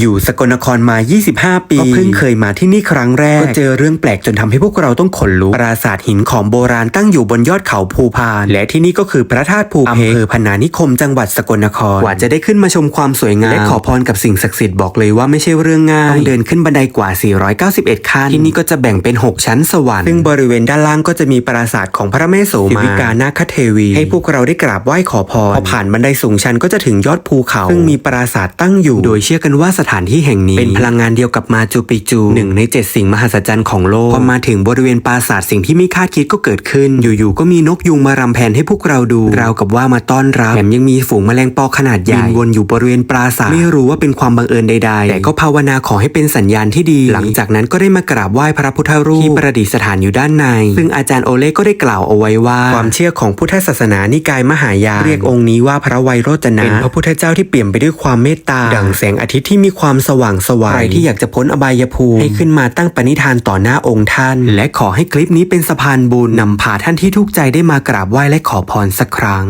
อยู่สกลนครมา 25 ปี ก็เพิ่งเคยมาที่นี่ครั้งแรก ก็เจอเรื่องแปลกจนทำให้พวกเราต้องขนลุก ปราสาทหินของโบราณตั้งอยู่บนยอดเขาภูพาน และที่นี่ก็คือพระธาตุภูเพอำเภอพนานิคมจังหวัดสกลนคร กว่าจะได้ขึ้นมาชมความสวยงาม และขอพรกับสิ่งศักดิ์สิทธิ์บอกเลยว่าไม่ใช่เรื่องง่าย ต้องเดินขึ้นบันไดกว่า 491 ขั้น ที่นี่ก็จะแบ่งเป็น 6 ชั้นสวรรค์ ซึ่งบริเวณด้านล่างก็จะมีปราสาทของพระแม่โสมาวิกานาคเทวี ให้พวกเราได้กราบไหว้ขอพร พอผ่านบันไดสูงชันก็จะถึงยอดภูเขา ซึ่งมีปราสาทตั้งอยู่ โดยเชื่อกันว่าสถานที่แห่งนี้ เป็นพลังงานเดียวกับมาจูปิจูหนึ่งในเจ็ดสิ่งมหัศจรรย์ของโลกพอมาถึงบริเวณปราสาทสิ่งที่ไม่คาดคิดก็เกิดขึ้น อยู่ๆก็มีนกยุงมารำแพนให้พวกเราดูราวกับว่ามาต้อนรับแถมยังมีฝูงแมลงปอขนาดใหญ่บินวนอยู่บริเวณปราสาทไม่รู้ว่าเป็นความบังเอิญใด ๆ แต่ก็ภาวนาขอให้เป็นสัญญาณที่ดี หลังจากนั้นก็ได้มากราบไหว้พระพุทธรูปที่ประดิษฐานอยู่ด้านใน ซึ่งอาจารย์โอเล่ก็ได้กล่าวเอาไว้ว่า ความเชื่อของพุทธศาสนานิกายมหายานเรียกองค์นี้ว่าพระไวยโรจนะเป็นพระพุทธเจ้าที่เปี่ยมไปด้วยความเมตตาดังแสงอาทิตย์ที่มีความสว่างไสวายใครที่อยากจะพ้นอบายภูมิให้ขึ้นมาตั้งปณิธานต่อหน้าองค์ท่าน และขอให้คลิปนี้เป็นสะพานบุญนำพาท่านที่ทุกข์ใจได้มากราบไหว้และขอพรสักครั้ง